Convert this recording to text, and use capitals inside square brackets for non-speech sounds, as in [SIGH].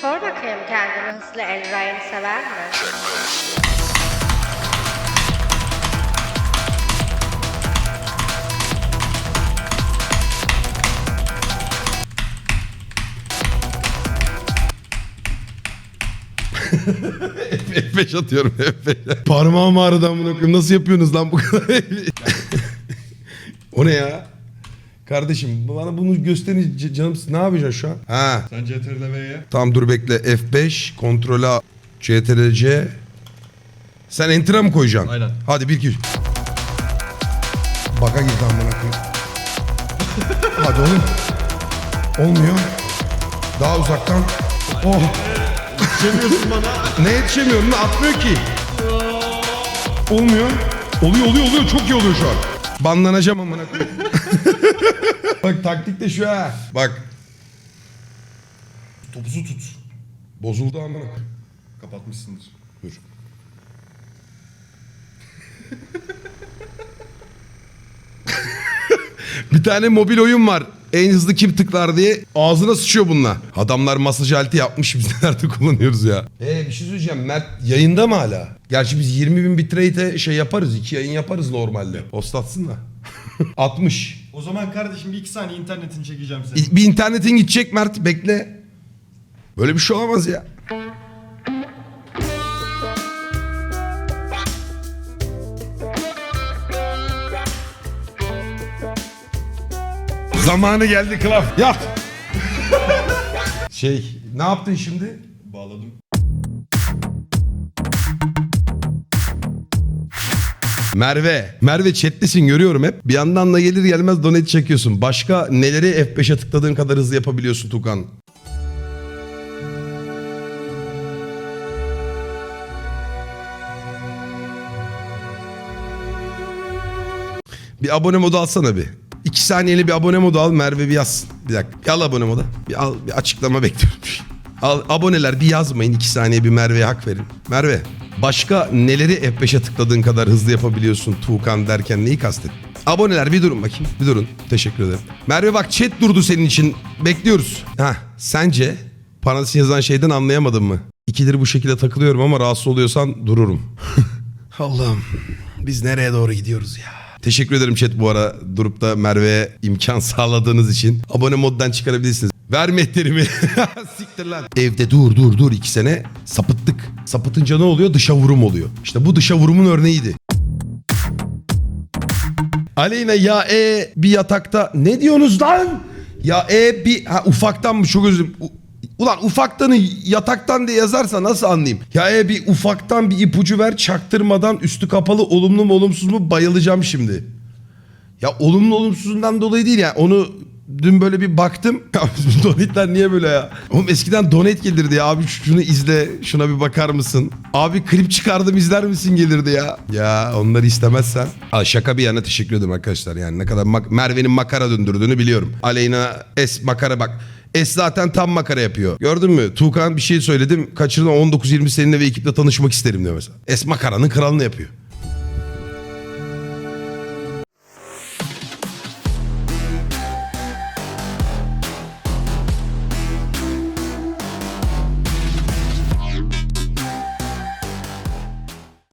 Sor bakayım kendini hızlı Elray'ını sever mi? F5 atıyorum F5. Parmağım amına koyayım. Nasıl yapıyorsunuz lan bu kadar? o ne ya? Kardeşim bana bunu gösterin c- canım ne yapacaksın şu an? Ha Sen CTRL V'ye. tamam dur bekle F5 kontrol A CTRL C Sen enter'a mı koyacaksın? Aynen. Hadi bir iki üç. Baka girdi amına koyayım. Hadi oğlum. Olmuyor. Daha uzaktan. Oh. Yetişemiyorsun bana. Ne yetişemiyorum? Ne atmıyor ki? Olmuyor. Oluyor oluyor oluyor. Çok iyi oluyor şu an. Banlanacağım amına koyayım. [LAUGHS] Bak taktik de şu ha. Bak. Topuzu tut. Bozuldu amına. Kapatmışsındır. Dur. [LAUGHS] bir tane mobil oyun var. En hızlı kim tıklar diye ağzına sıçıyor bununla. Adamlar masaj aleti yapmış biz [LAUGHS] nelerde kullanıyoruz ya. Ee bir şey söyleyeceğim Mert yayında mı hala? Gerçi biz 20 bin bitrate'e şey yaparız. iki yayın yaparız normalde. Postatsın da. 60. O zaman kardeşim bir iki saniye internetini çekeceğim seni. Bir internetin gidecek Mert bekle. Böyle bir şey olamaz ya. Zamanı geldi Klaf. Yat. [LAUGHS] şey ne yaptın şimdi? Bağladım. Merve. Merve chatlisin görüyorum hep. Bir yandan da gelir gelmez donate çekiyorsun. Başka neleri F5'e tıkladığın kadar hızlı yapabiliyorsun Tukan? Bir abone modu alsana bir. İki saniyeli bir abone modu al Merve bir yazsın. Bir dakika. Al abone modu. Bir al bir açıklama bekliyorum. [LAUGHS] Al aboneler bir yazmayın. iki saniye bir Merve'ye hak verin. Merve başka neleri F5'e tıkladığın kadar hızlı yapabiliyorsun Tuğkan derken neyi kastettin? Aboneler bir durun bakayım. Bir durun. Teşekkür ederim. Merve bak chat durdu senin için. Bekliyoruz. Ha sence parantez yazan şeyden anlayamadın mı? İkidir bu şekilde takılıyorum ama rahatsız oluyorsan dururum. [LAUGHS] Allah'ım biz nereye doğru gidiyoruz ya? Teşekkür ederim chat bu ara durup da Merve'ye imkan [LAUGHS] sağladığınız için. Abone moddan çıkarabilirsiniz. Ver mehterimi. [LAUGHS] Siktir lan. Evde dur dur dur iki sene sapıttık. Sapıtınca ne oluyor? Dışa vurum oluyor. İşte bu dışa vurumun örneğiydi. Aleyna ya e bir yatakta ne diyorsunuz lan? Ya e bir ha, ufaktan mı çok özür Ulan ufaktanı yataktan diye yazarsa nasıl anlayayım? Ya e bir ufaktan bir ipucu ver çaktırmadan üstü kapalı olumlu mu olumsuz mu bayılacağım şimdi. Ya olumlu olumsuzundan dolayı değil yani onu dün böyle bir baktım. [LAUGHS] Ya donetler niye böyle ya? Oğlum eskiden donet gelirdi ya abi şunu izle şuna bir bakar mısın? Abi klip çıkardım izler misin gelirdi ya. Ya onları istemezsen. Aa, şaka bir yana teşekkür ederim arkadaşlar yani ne kadar mak- Merve'nin makara döndürdüğünü biliyorum. Aleyna es makara bak. Es zaten tam makara yapıyor. Gördün mü? Tuğkan bir şey söyledim. Kaçırılan 19-20 seninle ve ekiple tanışmak isterim diyor mesela. Es makaranın kralını yapıyor.